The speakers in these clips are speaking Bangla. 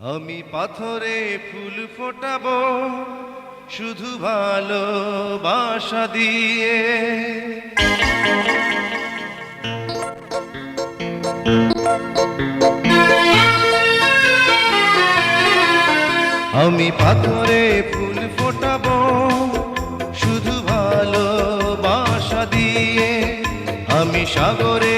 আমি পাথরে ফুল ফোটাবো, শুধু ভালো ভালোবাসা দিয়ে। আমি পাথরে ফুল ফোটাবো, শুধু ভালো ভালোবাসা দিয়ে। আমি সাগরের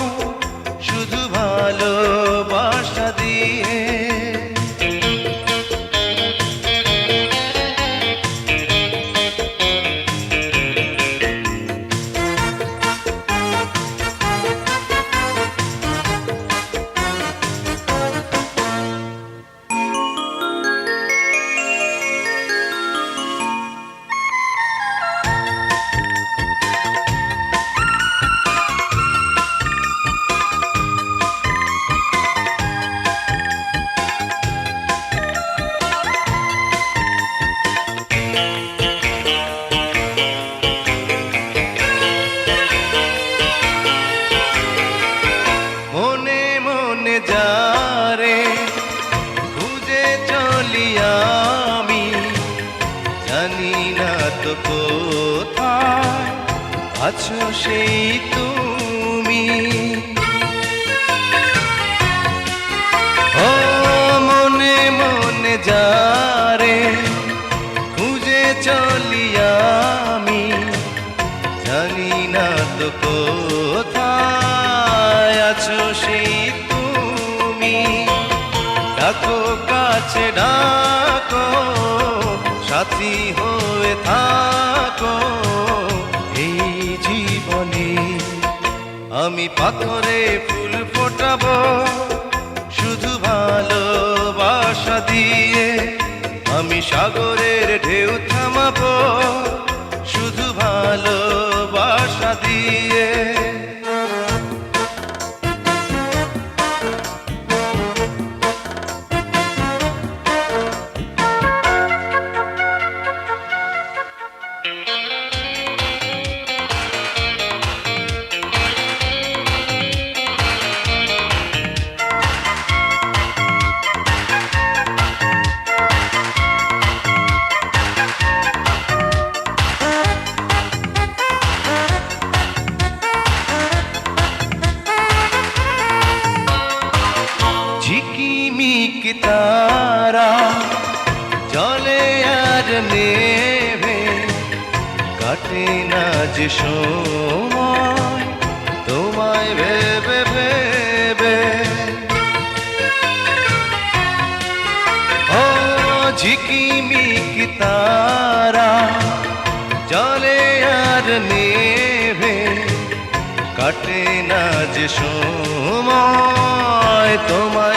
যারে খুঁজে চলি আমি, জানি না তো কোথায় আছো সেই তুমি। ও মনে মনে যারে খুঁজে চলি আমি, জানি না তো কোথায় আছো সেই ডাকো, কাছে ডাকো, সাথী হয়ে থাকো। এই জীবনে আমি পাথরে ফুল ফোটাবো, শুধু ভালোবাসা দিয়ে আমি সাগরের ঢেউ থামাবো। নেবে কাটে না যে সময় তোমায় ভেবে ভেবে ও ঝিকিমিক তারা জলে আর নেবে কাটে না যে সময় তোমায়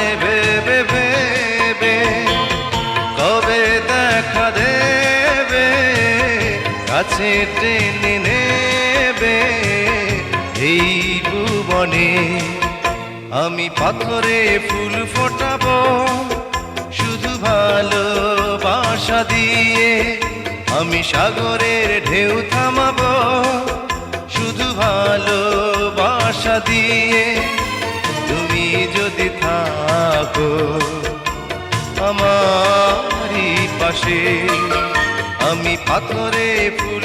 কাছে টেনে নেবে এই ভুবনে। আমি পাথরে ফুল ফোটাবো, শুধু ভালো ভালোবাসা দিয়ে। আমি সাগরের ঢেউ থামাবো, শুধু ভালো ভালোবাসা দিয়ে। তুমি যদি থাকো আমারই পাশে, আমি পাথরে ফুল